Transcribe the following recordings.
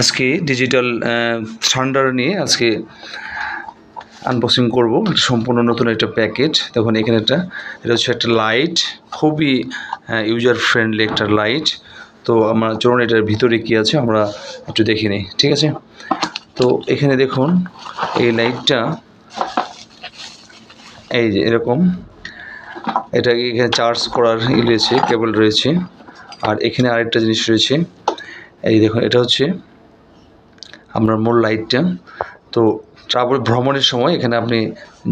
আজকে digital thunder নিয়ে আজকে আনবক্সিং করব। সম্পূর্ণ নতুন একটা প্যাকেট দেখুন, এখানে একটা, এটা হচ্ছে একটা লাইট খুবই ইউজার ফ্রেন্ডলি একটা লাইট তো আমরা চলুন, এটার ভিতরে কী আছে আমরা একটু দেখে নিই, ঠিক আছে? তো এখানে দেখুন, এই লাইটটা এই যে এরকম এটা এখানে চার্জ করার ই রয়েছে কেবল রয়েছে। আর এখানে আরেকটা জিনিস রয়েছে, এই দেখুন, এটা হচ্ছে আপনার মূল লাইটটা তো ট্রাভেল ভ্রমণের সময় এখানে আপনি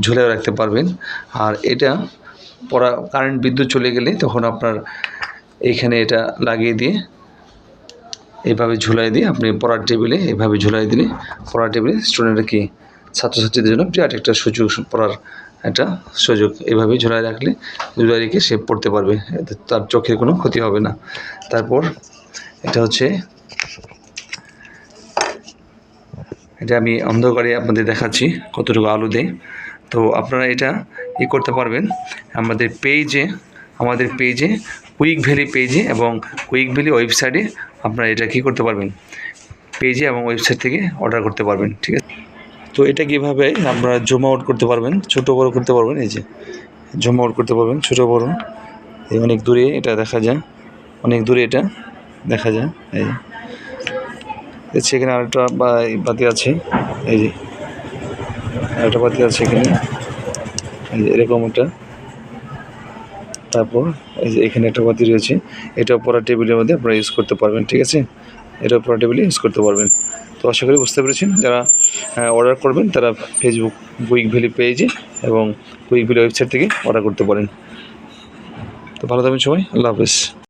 ঝুলে রাখতে পারবেন। আর এটা পড়া কারেন্ট বিদ্যুৎ চলে গেলে তখন আপনার এইখানে এটা লাগিয়ে দিয়ে এইভাবে ঝুলাই দিয়ে আপনি পড়ার টেবিলে এভাবে ঝুলাই দিলে পড়ার টেবিলে স্টুডেন্টরা কি ছাত্রছাত্রীদের জন্য বিরাট একটা সুযোগ, পড়ার একটা সুযোগ। এভাবে ঝুলাই রাখলে ঝুলাই রেখে সে পড়তে পারবে। তার চোখের কোনো ক্ষতি হবে না। তারপর এটা হচ্ছে এটা আমি অন্ধকারে আপনাদের দেখাচ্ছি, কতটুকু আলো দেয়। তো আপনারা এটা ই করতে পারবেন আমাদের পেজে আমাদের পেজে, কুইক ভ্যালি পেজে এবং কুইক ভ্যালি ওয়েবসাইটে আপনারা এটা কী করতে পারবেন, পেজে এবং ওয়েবসাইট থেকে অর্ডার করতে পারবেন, ঠিক আছে? তো এটা কীভাবে আপনারা জুম আউট করতে পারবেন, ছোটো বড়ো করতে পারবেন, এই যে জুম আউট করতে পারবেন, ছোটো বড়ো। এই অনেক দূরে এটা দেখা যায়, অনেক দূরে এটা দেখা যায়, এই দেখছি এখানে আরেকটা বাতি আছে। এই যে, আরেকটা বাতি আছে এখানে। এই যে, এরকম একটা। তারপর এই যে, এখানে একটা বাতি রয়েছে। এটা পড়া টেবিলের মধ্যে আপনারা ইউজ করতে পারবেন, ঠিক আছে? এটা পড়া টেবিলে ইউজ করতে পারবেন। তো আশা করি বুঝতে পেরেছেন। যারা অর্ডার করবেন, তারা ফেসবুক কুইক ভ্যালি পেজে এবং কুইক ভ্যালি ওয়েবসাইট থেকে অর্ডার করতে পারেন। তো ভালো থাকবেন সবাই। আল্লাহ হাফেজ।